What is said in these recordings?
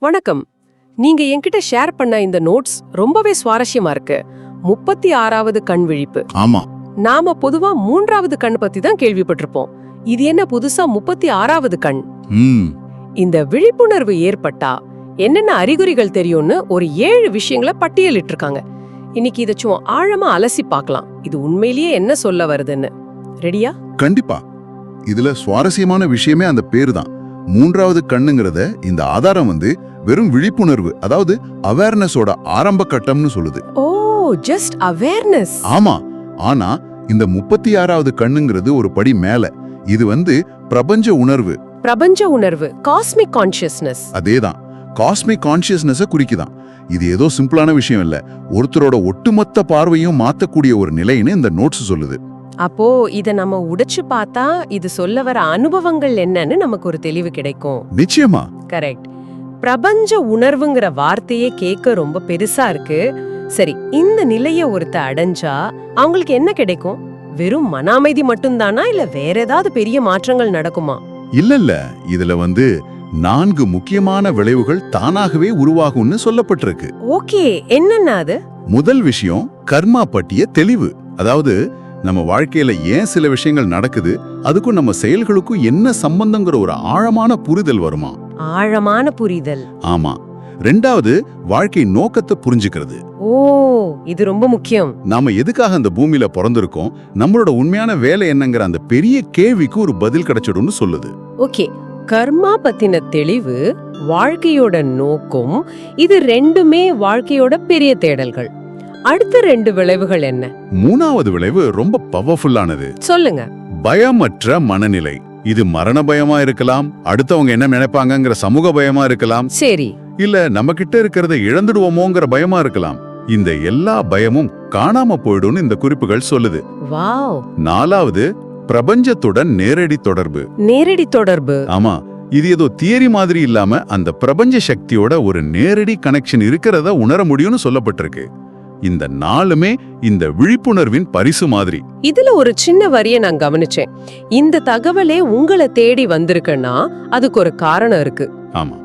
வணக்கம். நீங்க என்கிட்ட ஷேர் பண்ண இந்த நோட்ஸ் ரொம்பவே சுவாரஸ்யமா இருக்கு. முப்பத்தி ஆறாவது கண் விழிப்பு. ஆமா. நாம பொதுவா மூன்றாவது கண் பத்தி தான் கேள்விப்பட்டிருப்போம். இது என்ன புதுசா முப்பத்தி ஆறாவது கண்? ம். இந்த விழிப்புணர்வு ஏற்பட்டா என்னென்ன அறிகுறிகள் தெரியும்னு ஒரு ஏழு விஷயங்களை பட்டியலிட்டிருக்காங்க. இன்னைக்கு இதை சும்மா ஆழமா அலசி பார்க்கலாம். இது உண்மையிலேயே என்ன சொல்ல வருதுன்னு. ரெடியா? கண்டிப்பா. இதுல சுவாரஸ்யமான விஷயமே அந்த பேரு தான். மூன்றாவது கண்ணுங்கிறத இந்த ஆதாரம் வந்து வெறும் விழிப்புணர்வு அதாவது அவேர்னஸோட ஆரம்ப கட்டம்னு சொல்லுது. ஓ ஜஸ்ட் அவேர்னஸ் ஆமா ஆனா இந்த முப்பத்தி ஆறாவது கண்ணுங்கிறது ஒரு படி மேல. இது வந்து பிரபஞ்ச உணர்வு. பிரபஞ்ச உணர்வு காஸ்மிக் கான்ஷியஸ்னஸ் அதேதான் காஸ்மிக் கான்சியஸ்னஸ குறிக்குதான். இது ஏதோ சிம்பிளான விஷயம் இல்ல. ஒருத்தரோட ஒட்டுமொத்த பார்வையும் மாத்தக்கூடிய ஒரு நிலைன்னு இந்த நோட்ஸ் சொல்லுது. அப்போ இத நம்ம உடைச்சு பார்த்தா இது சொல்ல வர அனுபவங்கள் என்னன்னு நமக்கு ஒரு தெளிவு கிடைக்கும். நிச்சயமா. கரெக்ட் பிரபஞ்ச உணர்வுங்கிற வார்த்தையே கேட்க ரொம்ப பெருசா இருக்கு. சரி இந்த நிலைய ஒருத்த அடைஞ்சா அவங்களுக்கு என்ன கிடைக்கும்? வெறும் மன அமைதி மட்டும்தானா? இல்ல வேற ஏதாவது பெரிய மாற்றங்கள் நடக்குமா? இல்ல இல்ல. இதுல வந்து நான்கு முக்கியமான விளைவுகள் தானாகவே உருவாகும்னு சொல்லப்பட்டிருக்கு. ஓகே. என்னன்னா அது? முதல் விஷயம் கர்மா பற்றிய தெளிவு. அதாவது நம்ம வாழ்க்கையில ஏன் சில விஷயங்கள் நடக்குது? அதுக்கும் நம்ம செயல்களுக்கும் என்ன சம்பந்தங்கிற ஒரு ஆழமான புரிதல் வருமா? ஆழமான புரிதல். ஆமா. ரெண்டாவது வாழ்க்கை நோக்கத்தை புரிஞ்சுக்கிறது. ஓ இது ரொம்ப முக்கியம். நாம எதுக்காக அந்த பூமியில பிறந்திருக்கோம்? நம்மளோட உண்மையான வேலை என்னங்கிற அந்த பெரிய கேள்விக்கு ஒரு பதில் கிடைச்சிடும்னு சொல்லுது. ஓகே. கர்மா பத்தின தெளிவு வாழ்க்கையோட நோக்கம் இது ரெண்டுமே வாழ்க்கையோட பெரிய தேடல்கள். அடுத்த ரெண்டு விளைவுகள் என்ன? மூணாவது விளைவு ரொம்ப பவர்ஃபுல்லானது சொல்லுங்க. பயமற்ற மனநிலை. இது மரண பயமா இருக்கலாம் அடுத்தவங்க என்ன நினைப்பாங்கங்கிற சமூக பயமா இருக்கலாம் சரி. இல்ல நம்ம கிட்ட இருக்கிறத இழந்துடுவோமோங்கிற பயமா இருக்கலாம். இந்த எல்லா பயமும் காணாம போயிடும்னு இந்த குறிப்புகள் சொல்லுது. நாலாவது பிரபஞ்சத்துடன் நேரடி தொடர்பு. நேரடி தொடர்பு. ஆமா இது ஏதோ தியரி மாதிரி இல்லாம அந்த பிரபஞ்ச சக்தியோட ஒரு நேரடி கனெக்ஷன் இருக்கிறத உணர முடியும்னு சொல்லப்பட்டிருக்கு. இந்த நாளுமே இந்த விழிப்புணர்வின் பரிசு மாதிரி. இதுல ஒரு சின்ன வரிய நான் கவனிச்சேன். இந்த தகவலே உங்களை தேடி வந்திருக்குன்னா அதுக்கு ஒரு காரணம் இருக்கு. ஆமா.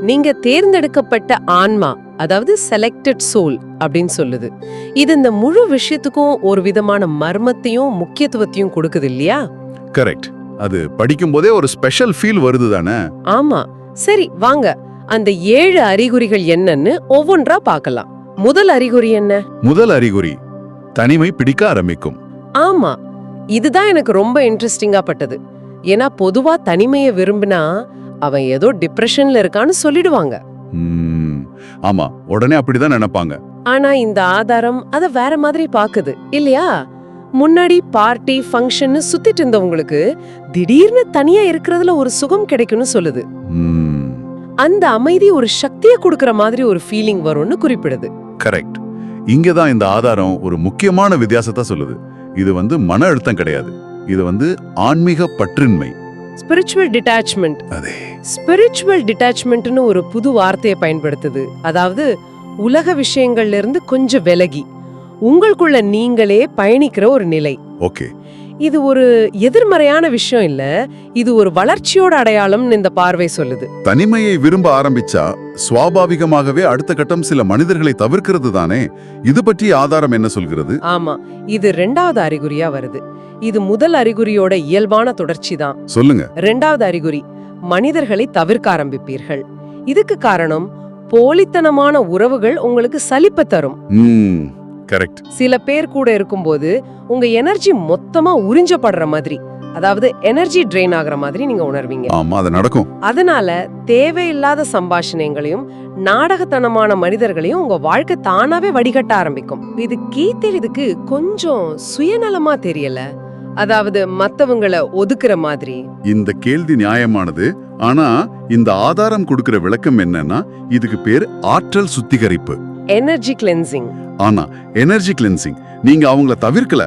நீங்க தேர்ந்தெடுக்கப்பட்ட ஆன்மா அதாவது செலக்டட் சோல் அப்படின்னு சொல்லுது. இது இந்த முழு விஷயத்துக்கும் ஒரு விதமான மர்மத்தையும் முக்கியத்துவத்தையும் கொடுக்குது இல்லையா? கரெக்ட் அது படிக்கும் போதே ஒரு ஸ்பெஷல் ஃபீல் வருது தானே? ஆமா. சரி வாங்க. அந்த ஏழு அறிகுறிகள் என்னன்னு ஒவ்வொன்றா பார்க்கலாம். முதல் அறிகுறி என்ன? முதல் அறிகுறி தனிமை பிடிக்க ஆரம்பிக்கும். ஆமா இதுதான் எனக்கு ரொம்ப இன்ட்ரெஸ்டிங்கா பட்டது. ஏன்னா பொதுவா தனிமையை விரும்பினா அவன் ஏதோ டிப்ரெஷன்ல இருக்கான்னு சொல்லிடுவாங்க. ஆமா உடனே அப்படிதான் நினைப்பாங்க. ஆனா இந்த ஆதாரம் அத வேற மாதிரி பாக்குது இல்லையா? முன்னாடி பார்ட்டி ஃபங்க்ஷன்னு சுத்திட்டு இருந்தவங்களுக்கு திடீர்னு தனியா இருக்கிறதுல ஒரு சுகம் கிடைக்கும்னு சொல்லுது. அந்த அமைதி ஒரு சக்தியை கொடுக்கற மாதிரி ஒரு ஃபீலிங் வரும்னு குறிப்பிடுது. கரெக்ட் இங்கதான் இந்த ஆதாரம் ஒரு முக்கியமான வித்தியாசத்தை சொல்லுது. இது வந்து மன அழுத்தம் கிடையாது. இது வந்து ஆன்மீக பற்றின்மை. ஸ்பிரிச்சுவல் டிட்டாச்மெண்ட் அதே. ஸ்பிரிச்சுவல் டிட்டாச்மெண்ட்னு ஒரு புது வார்த்தையை பயன்படுத்துது. அதாவது உலக விஷயங்கள்ல இருந்து கொஞ்சம் விலகி உங்களுக்குள்ள நீங்களே பயணிக்கிற ஒரு நிலை. ஓகே இது ஒரு எதிர்மறையான விஷயம் இல்ல. இது ஒரு வளர்ச்சியோட அடையாளம்னு இந்த பார்வை சொல்லுது. தனிமையை விரும்ப ஆரம்பிச்சா சுவாபாவிகமாகவே அடுத்த கட்டம் சில மனிதர்களை தவிர்க்கிறது தானே? இது பற்றிய ஆதாரம் என்ன சொல்கிறது? ஆமா. இது ரெண்டாவது அறிகுறியா வருது. இது முதல் அறிகுறியோட இயல்பான தொடர்ச்சி தான். சொல்லுங்க. ரெண்டாவது அறிகுறி மனிதர்களை தவிர்க்க ஆரம்பிப்பீர்கள். இதுக்கு காரணம் போலித்தனமான உறவுகள் உங்களுக்கு சலிப்பை தரும். ம். கரெக்ட் சில பேர் கூட இருக்கும்போது உங்க எனர்ஜி மொத்தமா உறிஞ்சப்படுற மாதிரி அதாவது எனர்ஜி ட்ரெயின் ஆகுற மாதிரி நீங்க உணர்வீங்க. ஆமா அது நடக்கும். அதனால தேவையில்லாத சம்பாஷணைகளையும் நாடகத்தனமான மனிதர்களையும் உங்க வாழ்க்கை தானாவே வடிகட்ட ஆரம்பிக்கும். இது கீத்தெழுதுக்கு கொஞ்சம் சுயநலமா தெரியல. அதாவது மத்தவங்கள ஒதுக்குற மாதிரி. இந்த கேள்வி நியாயமானது ஆனா இந்த ஆதாரம் கொடுக்கிற விளக்கம் என்னன்னா இதுக்கு பேர் ஆற்றல் சுத்திகரிப்பு. எனர்ஜி கிளென்சிங் ஆனா எனர்ஜி கிளென்சிங் நீங்க அவங்கள தவிர்க்கல.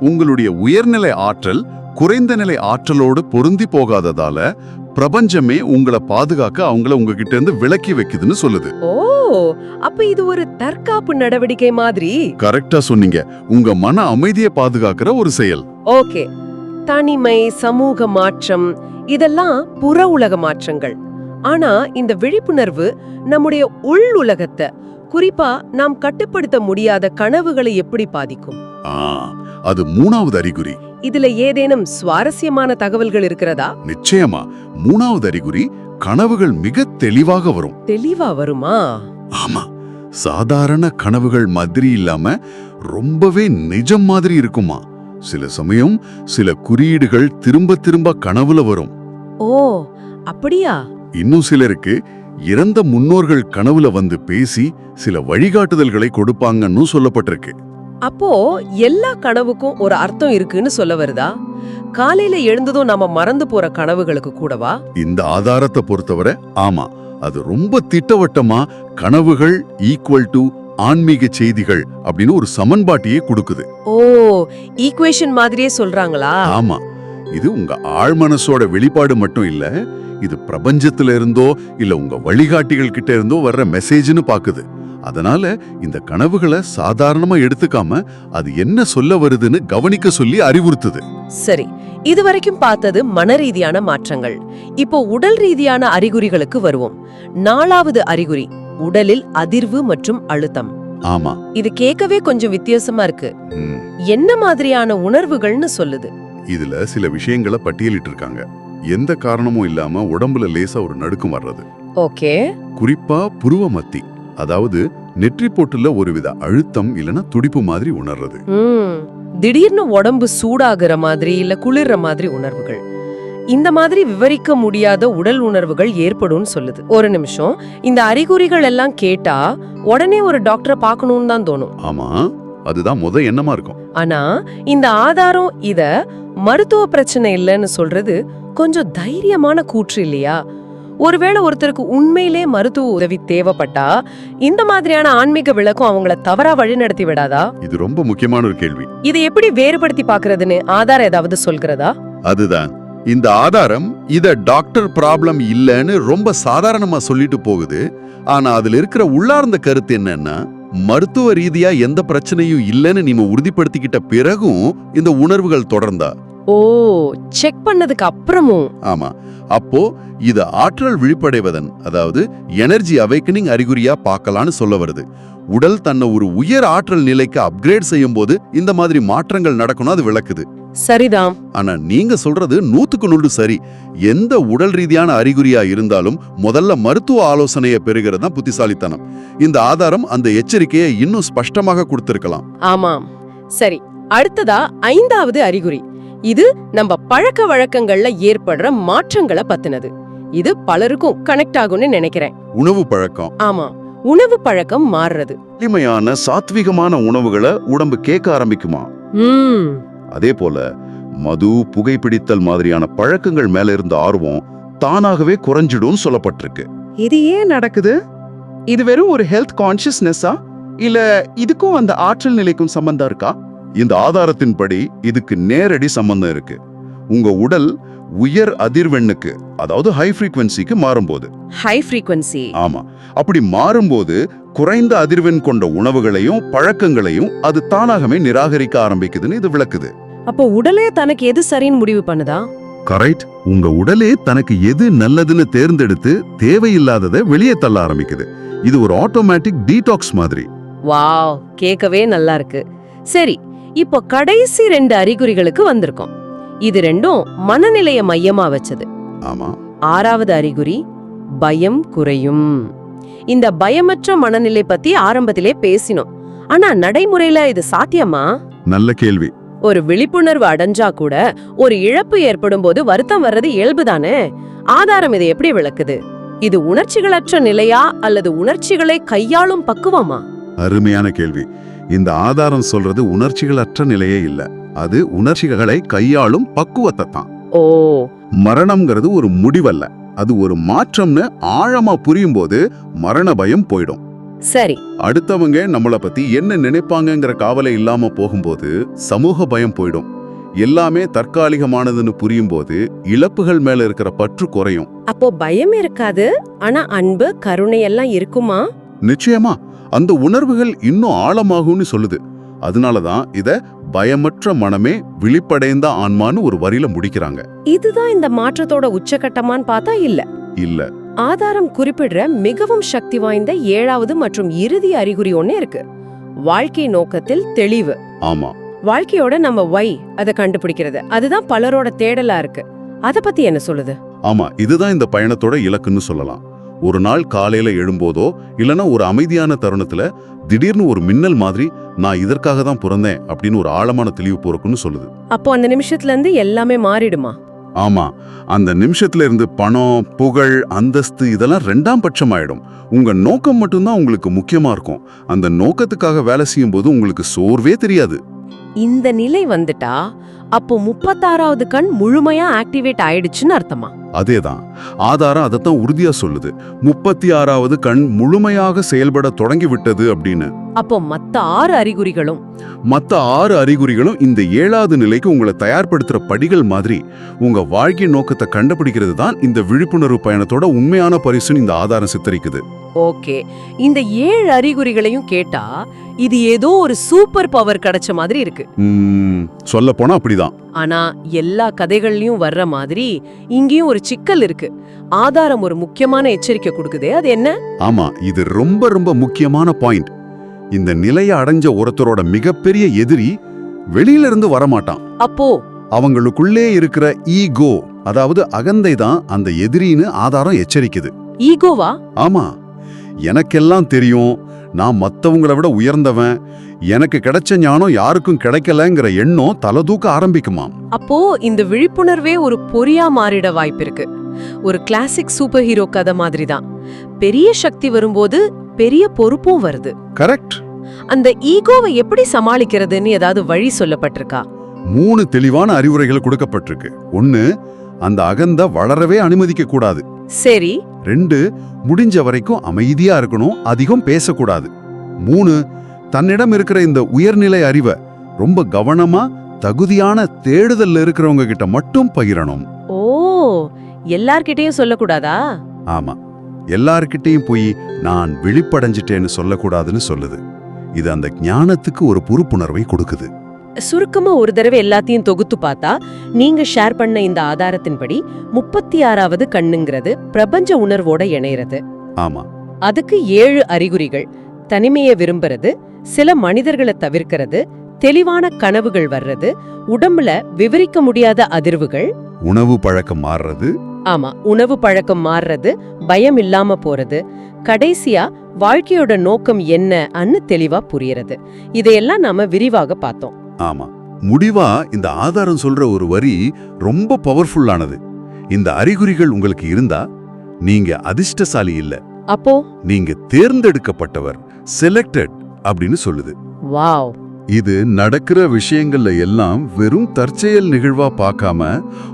உங்களுடைய உயர்நிலை ஆற்றல் குறைந்த நிலை ஆற்றலோடு பொருந்தி போகாததால பிரபஞ்சமே உங்களை பாதுகாக்க அவங்கள உங்ககிட்ட இருந்து விலக்கி வைக்குதுன்னு சொல்லுது. ஓ அப்ப இது ஒரு தற்காப்பு நடவடிக்கை மாதிரி? கரெக்டா சொன்னீங்க. உங்க மன அமைதியை பாதுகாக்கிற ஒரு செயல். ஓகே. தனிமை சமூக மாற்றம் இதெல்லாம் புற உலக மாற்றங்கள். ஆனா இந்த விழிப்புணர்வு நம்முடைய உள் உலகத்தை குறிப்பா நாம் கட்டுப்படுத்த முடியாத கனவுகளை எப்படி பாதிக்கும்? அது மூணாவது அறிகுறி. இதுல ஏதேனும் சுவாரஸ்யமான தகவல்கள் இருக்கிறதா? நிச்சயமா மூணாவது அறிகுறி கனவுகள் மிக தெளிவாக வரும். தெளிவா வருமா? ஆமா சாதாரண கனவுகள் மாதிரி இல்லாம ரொம்பவே நிஜம் மாதிரி இருக்குமா? சில சமயம் சில குறியீடுகள் திரும்ப திரும்ப கனவுல வரும். ஓ அப்படியா? இன்னும் சிலருக்கு இறந்த முன்னோர்கள் கனவுல வந்து பேசி சில வழிகாட்டுதல்களை கொடுப்பாங்கன்னு சொல்லப்பட்டிருக்கு. அப்போ எல்லா கனவுக்கும் ஒரு அர்த்தம் இருக்குன்னு சொல்ல வருதா? காலையில எழுந்ததும் நாம மறந்து போற கனவுகளுக்கு கூடவா? இந்த ஆதாரத்தை பொறுத்தவரை ஆமா அது ரொம்ப திட்டவட்டமா கனவுகள் ஈக்குவல் டு ஆன்மீக செய்திகள் அப்படின்னு ஒரு சமன்பாட்டையே கொடுக்குது. ஓ ஈக்குவேஷன் மாதிரியே சொல்றாங்களா? ஆமா இது உங்க ஆழ்மனசோட வெளிப்பாடு மட்டும் இல்ல இது பிரபஞ்சத்துல இருந்தோ இல்ல உங்க வழிகாட்டிகள் கிட்ட இருந்தோ வர்ற மெசேஜ்னு பாக்குது. அதனால இந்த கனவுகளை சாதாரணமா எடுத்துக்காம அது என்ன சொல்ல வருதுன்னு கவனிக்க சொல்லி அறிவுறுத்துது. சரி இதுவரைக்கும் பார்த்தது மனரீதியான மாற்றங்கள். இப்போ உடல் ரீதியான அறிகுறிகளுக்கு வருவோம். நாலாவது அறிகுறி உடலில் அதிர்வு மற்றும் அழுத்தம். ஆமா. இது கேட்கவே கொஞ்சம் வித்தியாசமா இருக்கு. என்ன மாதிரியான உணர்வுகள்னு சொல்லுது? இதுல சில விஷயங்களை பட்டியலிட்டு இருக்காங்க எந்த காரணமும் இல்லாம உடம்புல லேசா ஒரு நடுக்கம் வர்றது. ஓகே. குறிப்பா புருவ மத்தி அதாவது நெற்றி போட்டுல ஒருவித அழுத்தம் இல்லனா துடிப்பு மாதிரி உணர்றது. திடீர்னு உடம்பு சூடாகிற மாதிரி இல்ல குளிர்ற மாதிரி உணர்வுகள். இந்த மாதிரி விவரிக்க முடியாத உடல் உணர்வுகள் ஏற்படும்னு சொல்லுது. ஒரு நிமிஷம். இந்த அறிகுறிகள் எல்லாம் கேட்டா உடனே ஒரு டாக்டரை பார்க்கணும்னு தான் தோணும். ஆமா. அதுதான் முத எண்ணமா இருக்கும். ஆனா இந்த ஆதாரம் இத மருத்துவ பிரச்சனை இல்லைன்னு சொல்றது கொஞ்சம் தைரியமான கூற்று இல்லையா? ஒருவேளை ஒருத்தருக்கு உண்மையிலே மருத்துவ உதவி தேவைப்பட்டா இந்த மாதிரியான ஆன்மீக விளக்கம் அவங்கள தவறா வழிநடத்தி விடாதா? இது ரொம்ப முக்கியமான ஒரு கேள்வி. இதை எப்படி வேறுபடுத்தி பாக்குறதுன்னு ஆதாரம் ஏதாவது சொல்கிறதா? அதுதான். இந்த ஆதாரம் இத டாக்டர் ப்ராப்ளம் இல்லைன்னு ரொம்ப சாதாரணமா சொல்லிட்டு போகுது. ஆனா அதுல இருக்கிற உள்ளார்ந்த கருத்து என்னன்னா மருத்துவ ரீதியா எந்த பிரச்சனையும் இல்லைன்னு நீங்க உறுதிப்படுத்திக்கிட்ட பிறகும் இந்த உணர்வுகள் தொடர்ந்தா? ஓ செக் பண்ணதுக்கு அப்புறமும். ஆமா. அப்போ இது ஆற்றல் விழிப்படைவதன் அதாவது எனர்ஜி அவைக்கனிங் அறிகுறியா பார்க்கலான்னு சொல்ல வருது. உடல் தன்னை ஒரு உயர் ஆற்றல் நிலைக்கு அப்கிரேட் செய்யும் போது இந்த மாதிரி மாற்றங்கள் நடக்கணும் அது விளக்குது. சரிதான் ஆனா நீங்க சொல்றது நூத்துக்கு நூறு சரி. எந்த உடல் ரீதியான அறிகுறியா இருந்தாலும் முதல்ல மருத்துவ ஆலோசனையை பெறுகிறது தான் புத்திசாலித்தனம். இந்த ஆதாரம் அந்த எச்சரிக்கையை இன்னும் ஸ்பஷ்டமாக கொடுத்திருக்கலாம். ஆமாம். சரி அடுத்ததா ஐந்தாவது அறிகுறி. இது நம்ம பழக்க வழக்கங்கள்ல ஏற்படுற மாற்றங்களை பத்தினது. இது பலருக்கும் கனெக்ட் ஆகும்னு நினைக்கிறேன். உணவு பழக்கம். ஆமா உணவு பழக்கம் மாறுறது. எளிமையான சாத்விகமான உணவுகளை உடம்பு கேட்க ஆரம்பிக்குமா? ம். அதே போல மது புகைப்பிடித்தல் மாதிரியான பழக்கங்கள் மேல இருந்த ஆர்வம் தானாகவே குறைஞ்சிடும் சொல்லப்பட்டிருக்கு. இது ஏன் நடக்குது? இது வெறும் ஒரு ஹெல்த் கான்ஷியஸ்னஸா இல்ல இதுக்கும் அந்த ஆற்றல் நிலைக்கும் சம்பந்தம் இருக்கா? இந்த ஆதாரத்தின்படி இதுக்கு நேரடி சம்பந்தம் இருக்கு. உங்க உடல் உயர் அதிர்வெண்ணுக்கு அதாவது ஹை ஃப்ரீக்வன்சிக்கு மாறும்போது. ஹை ஃப்ரீக்வன்சி ஆமா. அப்படி மாறும்போது குறைந்த அதிர்வெண் கொண்ட உணவுகளையும் பழக்கங்களையும் அது தானாகவே நிராகரிக்க ஆரம்பிக்குதுன்னு இது விளக்குது. அப்போ உடலே தனக்கு எது சரின்னு முடிவு பண்ணுதா? கரெக்ட் உங்க உடலே தனக்கு எது நல்லதுன்னு தேர்ந்தெடுத்து தேவையில்லாததை வெளியே தள்ள ஆரம்பிக்குது. இது ஒரு ஆட்டோமேட்டிக் டீடாக்ஸ் மாதிரி. வாவ் கேட்கவே நல்லா இருக்கு. சரி இப்போ கடைசி ரெண்டு அறிகுறிகளுக்கு வந்திருக்கோம். இது ரெண்டும் மனநிலைய மையமா வச்சது. ஆமா. ஆறாவது அறிகுறி பயம் குறையும். இந்த பயமற்ற மனநிலை பத்தி ஆரம்பத்திலே பேசினோம். ஆனா நடைமுறையில இது சாத்தியமா? நல்ல கேள்வி. ஒரு விழிப்புணர்வு அடைஞ்சா கூட ஒரு இழப்பு ஏற்படும் போது வருத்தம் வர்றது இயல்புதானே? ஆதாரம் இதை எப்படி விளக்குது? இது உணர்ச்சிகளற்ற நிலையா அல்லது உணர்ச்சிகளை கையாளும் பக்குவமா? அருமையான கேள்வி. இந்த ஆதாரம் சொல்றது உணர்ச்சிகளற்ற நிலையே இல்ல. அது உணர்ச்சிகளை கையாளும் பக்குவத்தை தான் ஓ. மரணம்ங்கிறது ஒரு முடிவல்ல. அது ஒரு மாற்றம்னு ஆழமா புரியும் போது மரண பயம் போயிடும். சரி. அடுத்தவங்க நம்மள பத்தி என்ன நினைப்பாங்கங்கிற காவலை இல்லாம போகும்போது சமூக பயம் போயிடும். எல்லாமே தற்காலிகமானதுன்னு புரியும் போது இழப்புகள் மேல இருக்கிற பற்று குறையும். அப்போ பயம் இருக்காது ஆனா அன்பு கருணை எல்லாம் இருக்குமா? நிச்சயமா. அந்த உணர்வுகள் இன்னும் ஆழமாகும்னு சொல்லுது. அதனாலதான் இத பயமற்ற மனமே விழிப்படைந்த ஆன்மான்னு ஒரு வரியில முடிக்கிறாங்க. இதுதான் இந்த மாற்றத்தோட உச்சகட்டமான்னு பார்த்தா இல்ல. இல்ல. ஆதாரம் குறிப்பிடுற மிகவும் சக்தி வாய்ந்த ஏழாவது மற்றும் இறுதி அறிகுறி ஒண்ணு இருக்கு. வாழ்க்கை நோக்கத்தில் தெளிவு. ஆமா. வாழ்க்கையோட நம்ம ஒய் அதை கண்டுபிடிக்கிறது. அதுதான் பலரோட தேடலா இருக்கு. அத பத்தி என்ன சொல்லுது? ஆமா இதுதான் இந்த பயணத்தோட இலக்குன்னு சொல்லலாம். ஒரு நாள் காலையில எழும்போதோ இல்லனா ஒரு அமைதியான தருணத்துல திடீர்னு ஒரு மின்னல் மாதிரி நான் இதற்காக தான் பிறந்தேன் அப்படின்னு ஒரு ஆழமான தெளிவு போறக்குன்னு சொல்லுது. அப்போ அந்த நிமிஷத்துல இருந்து எல்லாமே மாறிடுமா? ஆமா. அந்த நிமிஷத்துல இருந்து பணம் புகழ் அந்தஸ்து இதெல்லாம் ரெண்டாம் பட்சம் ஆயிடும் உங்க நோக்கம் மட்டும்தான் உங்களுக்கு முக்கியமா இருக்கும். அந்த நோக்கத்துக்காக வேலை செய்யும் போது உங்களுக்கு சோர்வே தெரியாது. இந்த நிலை வந்துட்டா அப்போ முப்பத்தாறாவது கண் முழுமையா ஆக்டிவேட் ஆயிடுச்சுன்னு அர்த்தமா? அதேதான். ஆதாரம் அதைத்தான் உறுதியா சொல்லுது. முப்பத்தி ஆறாவது கண் முழுமையாக செயல்பட தொடங்கி விட்டது அப்படின்னு. அப்போ மத்த ஆறு அறிகுறிகளும்? மத்த ஆறு அறிகுறிகளும் இந்த ஏழாவது நிலைக்கு உங்களை தயார்படுத்துற படிகள் மாதிரி உங்க வாழ்க்கை நோக்கத்தை கண்டுபிடிக்கிறது தான் இந்த விழிப்புணர்வு பயணத்தோட உண்மையான பரிசுன்னு இந்த ஆதாரம் சித்தரிக்குது. ஓகே. இந்த ஏழு அறிகுறிகளையும் கேட்டா இது ஏதோ ஒரு சூப்பர் பவர் கிடைச்ச மாதிரி இருக்கு. சொல்ல போனா அப்படிதான். ஆனா எல்லா கதைகள்லயும் வர்ற மாதிரி இங்கேயும் ஒரு சிக்கல் இருக்கு. ஆதாரம் ஒரு முக்கியமான எச்சரிக்கை கொடுக்குதே. அது என்ன? ஆமா இது ரொம்ப ரொம்ப முக்கியமான பாயிண்ட். இந்த நிலையை அடைஞ்ச ஒருத்தரோட மிகப்பெரிய எதிரி வெளியில இருந்து வரமாட்டான். அப்போ? அவங்களுக்குள்ளே இருக்கிற ஈகோ அதாவது அகந்தை தான் அந்த எதிரின்னு ஆதாரம் எச்சரிக்குது. ஈகோவா? ஆமா எனக்கெல்லாம் தெரியும் நான் மத்தவங்கள விட உயர்ந்தவன் எனக்கு கிடைச்ச ஞானம் யாருக்கும் கிடைக்கலங்கிற எண்ணம் தலதூக்க ஆரம்பிக்குமாம். அப்போ இந்த விழிப்புணர்வே ஒரு பொறியா மாறிட வாய்ப்பிருக்கு. ஒரு கிளாசிக் சூப்பர் ஹீரோ கதை மாதிரி தான் பெரிய சக்தி வரும்போது பெரிய பொறுப்பும் வருது. கரெக்ட் அந்த ஈகோவை எப்படி சமாளிக்கிறதுன்னு ஏதாவது வழி சொல்லப்பட்டிருக்கா? மூணு தெளிவான அறிவுரைகள் கொடுக்கப்பட்டிருக்கு. ஒன்னு அந்த அகந்த வளரவே அனுமதிக்க கூடாது. சரி. ரெண்டு முடிஞ்ச வரைக்கும் அமைதியா இருக்கணும் அதிகம் பேசக்கூடாது. மூணு தன்னிடம் இருக்கிற இந்த உயர்நிலை அறிவை ரொம்ப கவனமா தகுதியான தேடுதல்ல இருக்கிறவங்க கிட்ட மட்டும் பகிரணும். ஓ எல்லார்கிட்டயும் சொல்லக்கூடாதா? ஆமா. எல்லார்கிட்டயும் போய் நான் விழிப்படைஞ்சிட்டேன்னு சொல்லக்கூடாதுன்னு சொல்லுது. இது அந்த ஞானத்துக்கு ஒரு பொறுப்புணர்வை கொடுக்குது. சுருக்கமா ஒரு தடவை எல்லாத்தையும் தொகுத்து பார்த்தா நீங்க ஷேர் பண்ண இந்த ஆதாரத்தின்படி முப்பத்தி ஆறாவது கண்ணுங்கிறது பிரபஞ்ச உணர்வோட இணையறது. ஆமா. அதுக்கு ஏழு அறிகுறிகள் தனிமையை விரும்புறது சில மனிதர்களை தவிர்க்கிறது தெளிவான கனவுகள் வர்றது உடம்புல விவரிக்க முடியாத அதிர்வுகள். உணவு பழக்கம் மாறுறது ஆமா உணவு பழக்கம் மாறுறது பயம் இல்லாம போறது கடைசியா வாழ்க்கையோட நோக்கம் என்ன அன்னு தெளிவா புரியறது. இதையெல்லாம் நாம விரிவாக பார்த்தோம். ஆமா முடிவா இந்த ஆதாரம் சொல்ற ஒரு வரி ரொம்ப பவர்ஃபுல்லானது இந்த அறிகுறிகள் உங்களுக்கு இருந்தா நீங்க அதிர்ஷ்டசாலி இல்ல. அப்போ? நீங்க தேர்ந்தெடுக்கப்பட்டவர் செலக்டட் அப்படின்னு சொல்லுது. வாவ். இது நடக்கிற விஷயங்கள்ல எல்லாம் வெறும் தற்செயல் நிகழ்வா பார்க்காம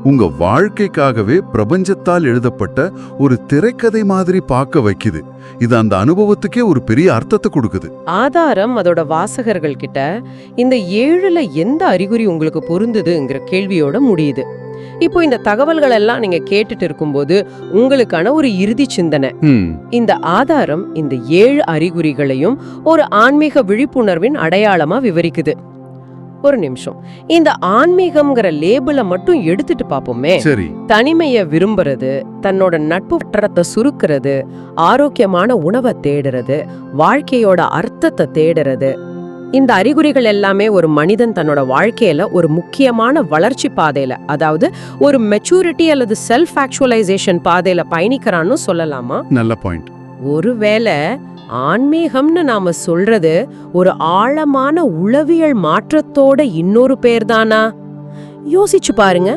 உங்க வாழ்க்கைக்காகவே பிரபஞ்சத்தால் எழுதப்பட்ட ஒரு திரைக்கதை மாதிரி பார்க்க வைக்குது. இது அந்த அனுபவத்துக்கே ஒரு பெரிய அர்த்தத்தை கொடுக்குது. ஆதாரம் அதோட வாசகர்கள் கிட்ட இந்த ஏழுல எந்த அறிகுறி உங்களுக்கு பொருந்துதுங்கிற கேள்வியோட முடியுது. இப்போ இந்த தகவல்கள் எல்லாம் நீங்க கேட்டுட்டு இருக்கும்போது உங்களுக்கான ஒரு இறுதி சிந்தனை. இந்த ஆதாரம் இந்த ஏழு அறிகுறிகளையும் ஒரு ஆன்மீக விழிப்புணர்வின் அடையாளமா விவரிக்குது. ஒரு நிமிஷம். இந்த ஆன்மீகம்ங்கிற லேபிள மட்டும் எடுத்துட்டு பாப்போமே சரி. தனிமைய விரும்புறது தன்னோட நட்பு வட்டரத்தை சுருக்கிறது ஆரோக்கியமான உணவை தேடுறது வாழ்க்கையோட அர்த்தத்தை தேடுறது இந்த அறிகுறிகள் எல்லாமே ஒரு மனிதன் தன்னோட வாழ்க்கையில ஒரு முக்கியமான வளர்ச்சி பாதையில அதாவது ஒரு மெச்சூரிட்டி அல்லது செல்ஃப் ஆக்சுவலைசேஷன் பாதையில பயணிக்கிறான்னு சொல்லலாமா? நல்ல பாயிண்ட் ஒருவேளை ஆன்மீகம்னு நாம சொல்றது ஒரு ஆழமான உளவியல் மாற்றத்தோட இன்னொரு பேர்தானா? யோசிச்சு பாருங்க.